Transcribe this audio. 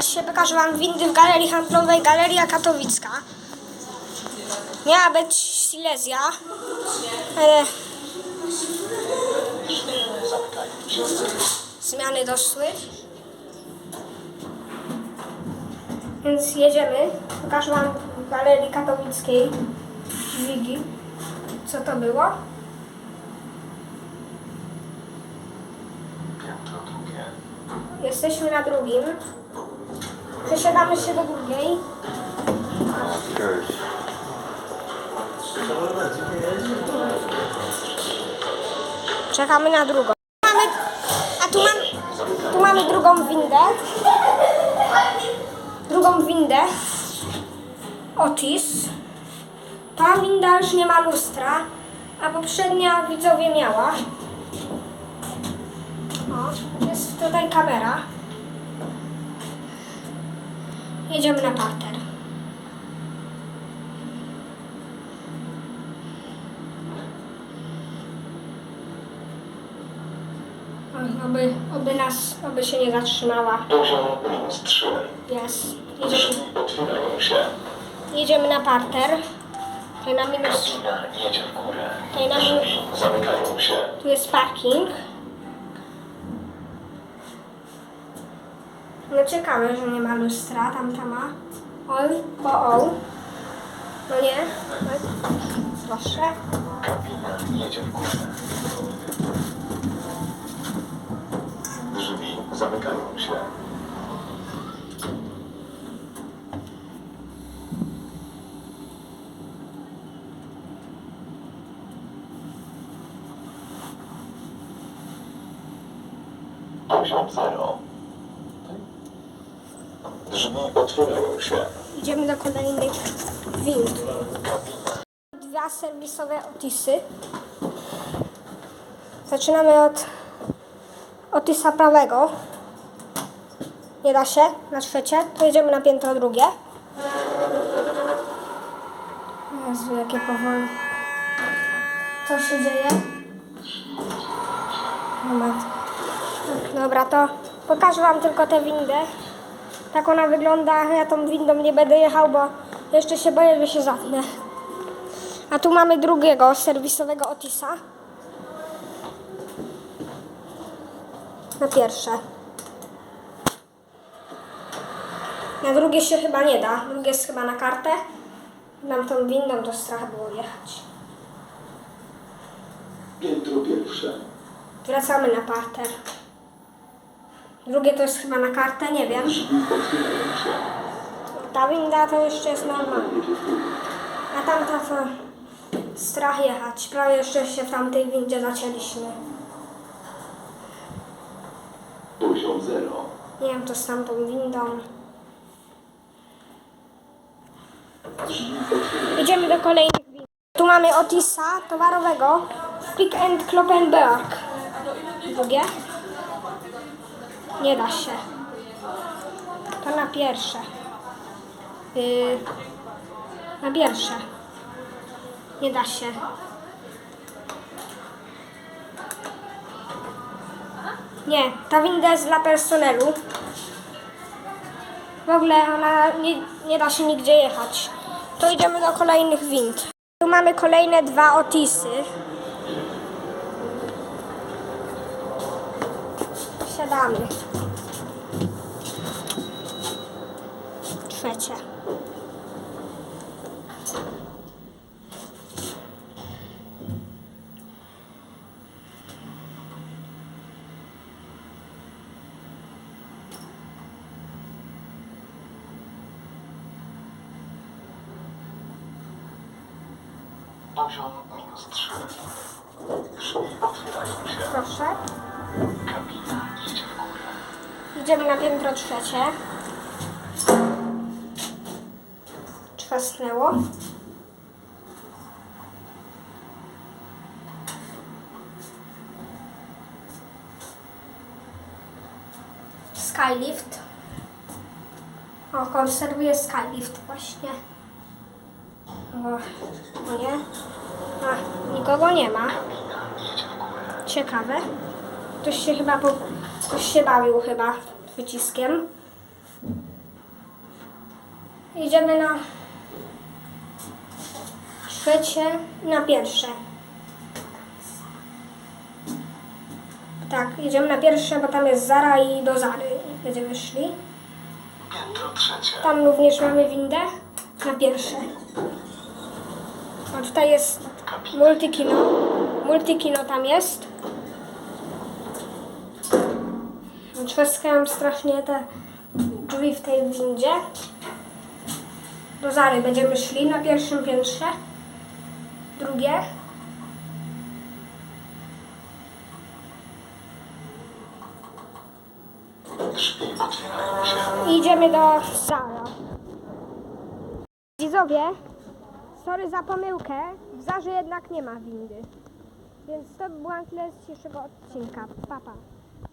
Dzisiaj pokażę Wam windy w galerii handlowej Galeria Katowicka. Miała być Silesia, ale zmiany doszły. Więc jedziemy. Pokażę Wam w Galerii Katowickiej dźwigi, co to było. Jesteśmy na drugim. Przesiadamy się do drugiej. Czekamy na drugą. Mamy, a tu, mam, tu mamy drugą windę. Drugą windę. Otis. Ta winda już nie ma lustra, a poprzednia widzowie miała. O, jest tutaj kamera. Jedziemy na parter. Oby, oby nas, oby się nie zatrzymała. Minus trzy. Jest. Jedziemy, otwierają się. jedziemy na parter. Tutaj na minus, jedzie w górę. tutaj na minus, zamykają się. tu jest parking. No ciekawe, że nie ma lustra, tamta ma. Oj, bo o. No nie. Proszę. Górę. Drzwi zamykają się. Poziom zero. Drzwi otwierają się. Idziemy do kolejnych wind. Dwa serwisowe Otisy. Zaczynamy od Otisa prawego. Nie da się, na trzecie. To jedziemy na piętro drugie. Jezu, jakie powoli. Co się dzieje? Moment. Dobra, to pokażę Wam tylko tę windę. Tak ona wygląda. Ja tą windą nie będę jechał, bo jeszcze się boję, że się zatnę. A tu mamy drugiego serwisowego Otisa. Na pierwsze. Na drugie się chyba nie da. Drugie jest chyba na kartę. Nam tą windą to strach było jechać. Piętro pierwsze. Wracamy na parter. Drugie to jest chyba na kartę, nie wiem. Ta winda to jeszcze jest normalna. A tamta to strach jechać. Prawie jeszcze się w tamtej windzie zacięliśmy. Nie wiem, to z tamtą windą. Idziemy do kolejnych wind. Tu mamy Otisa towarowego Pick and Kloppenberg. Drugie. Nie da się. To na pierwsze. Yy, na pierwsze. Nie da się. Nie, ta winda jest dla personelu. W ogóle ona nie, nie da się nigdzie jechać. To idziemy do kolejnych wind. Tu mamy kolejne dwa Otisy. Wsiadamy. Trzecie. Poziom minus trzy. Drzwi otwierają się. Proszę. Idziemy na piętro trzecie. Trzasnęło. Skylift. O, konserwuję Skylift właśnie. O, nie. A, nikogo nie ma. Ciekawe. Ktoś się chyba po... Ktoś się bawił chyba wyciskiem. Idziemy na trzecie, na pierwsze. Tak, idziemy na pierwsze, bo tam jest Zara i do Zary będziemy szli. Piętro trzecie. Tam również mamy windę na pierwsze. A tutaj jest multikino. Multikino tam jest. Trzaskają strasznie te drzwi w tej windzie. Do Zary będziemy szli na pierwszym piętrze. Drugie. I idziemy do Zara. Widzowie, sorry za pomyłkę, w Zarze jednak nie ma windy. Więc to by tyle z dzisiejszego odcinka. Pa, pa.